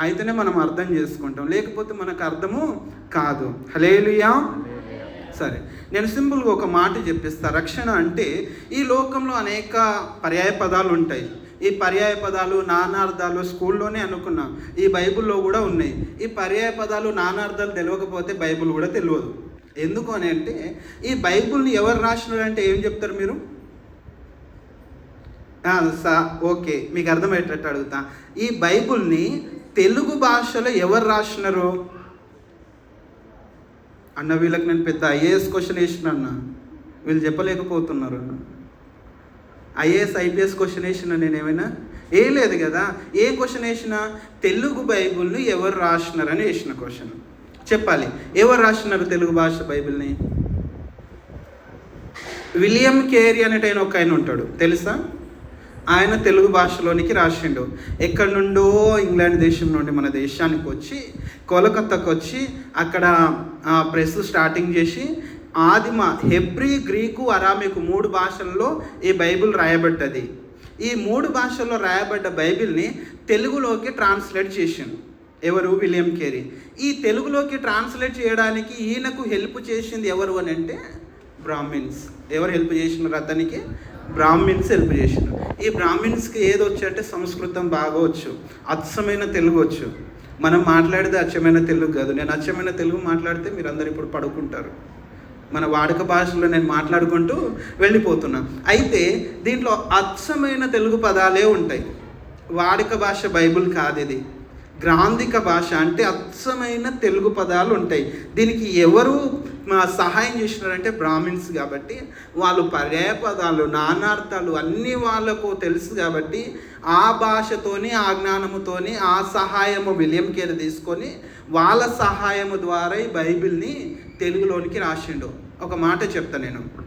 అయితేనే మనం అర్థం చేసుకుంటాం. లేకపోతే మనకు అర్థము కాదు. హలేలుయా సరే. నేను సింపుల్గా ఒక మాట చెప్పిస్తా. రక్షణ అంటే ఈ లోకంలో అనేక పర్యాయ పదాలు ఉంటాయి. ఈ పర్యాయ పదాలు నానార్థాలు స్కూల్లోనే అనుకున్నాం. ఈ బైబిల్లో కూడా ఉన్నాయి. ఈ పర్యాయ పదాలు నానార్థాలు తెలియకపోతే బైబిల్ కూడా తెలియదు. ఎందుకు అని అంటే ఈ బైబిల్ని ఎవరు రాసినారంటే ఏం చెప్తారు మీరు? ఆ, సా ఓకే. మీకు అర్థమయ్యేటట్టు అడుగుతా. ఈ బైబుల్ని తెలుగు భాషలో ఎవరు రాసినారు? అన్న వీళ్ళకి నేను పెద్ద ఐఏఎస్ క్వశ్చన్ వేసిన అన్న. వీళ్ళు చెప్పలేకపోతున్నారు అన్న. ఐఏఎస్ ఐపీఎస్ క్వశ్చన్ వేసిన నేను ఏమైనా? ఏ లేదు కదా. ఏ క్వశ్చన్ వేసినా తెలుగు బైబిల్ని ఎవరు రాసినారని వేసిన క్వశ్చన్. చెప్పాలి. ఎవరు రాసినారు తెలుగు భాష బైబిల్ని? విలియం కేరీ అనేటైన ఒక ఆయన ఉంటాడు. తెలుసా? ఆయన తెలుగు భాషలోనికి రాసిండు. ఎక్కడి నుండో ఇంగ్లాండ్ దేశం నుండి మన దేశానికి వచ్చి కోలకత్తాకు వచ్చి అక్కడ ప్రెస్ స్టార్టింగ్ చేసి ఆదిమ హెబ్రీ గ్రీకు అరామికు మూడు భాషల్లో ఈ బైబిల్ రాయబడ్డది. ఈ మూడు భాషల్లో రాయబడ్డ బైబిల్ని తెలుగులోకి ట్రాన్స్లేట్ చేసిండు. ఎవరు? William Carey. ఈ తెలుగులోకి ట్రాన్స్లేట్ చేయడానికి ఈయనకు హెల్ప్ చేసింది ఎవరు అని అంటే బ్రాహ్మిన్స్. ఎవరు హెల్ప్ చేసినారు అతనికి? బ్రాహ్మిన్స్ హెల్ప్ చేసినారు. ఈ బ్రాహ్మిన్స్కి ఏది వచ్చు అంటే సంస్కృతం బాగా వచ్చు అచ్చమైన తెలుగు వచ్చు. మనం మాట్లాడేది అచ్చమైన తెలుగు కాదు. నేను అచ్చమైన తెలుగు మాట్లాడితే మీరు అందరు ఇప్పుడు పడుకుంటారు. మన వాడుక భాషలో నేను మాట్లాడుకుంటూ వెళ్ళిపోతున్నా. అయితే దీంట్లో అచ్చమైన తెలుగు పదాలే ఉంటాయి. వాడుక భాష బైబుల్ కాదు ఇది. గ్రాంధిక భాష అంటే అచ్చమైన తెలుగు పదాలు ఉంటాయి. దీనికి ఎవరు సహాయం చేసినారంటే బ్రాహ్మిన్స్ కాబట్టి వాళ్ళు పర్యాపదాలు నానార్థాలు అన్నీ వాళ్ళకు తెలుసు కాబట్టి ఆ భాషతోని ఆ జ్ఞానముతోని ఆ సహాయము విలియం కేర్ తీసుకొని వాళ్ళ సహాయము ద్వారా ఈ బైబిల్ని తెలుగులోనికి రాసిండు. ఒక మాట చెప్తా నేను.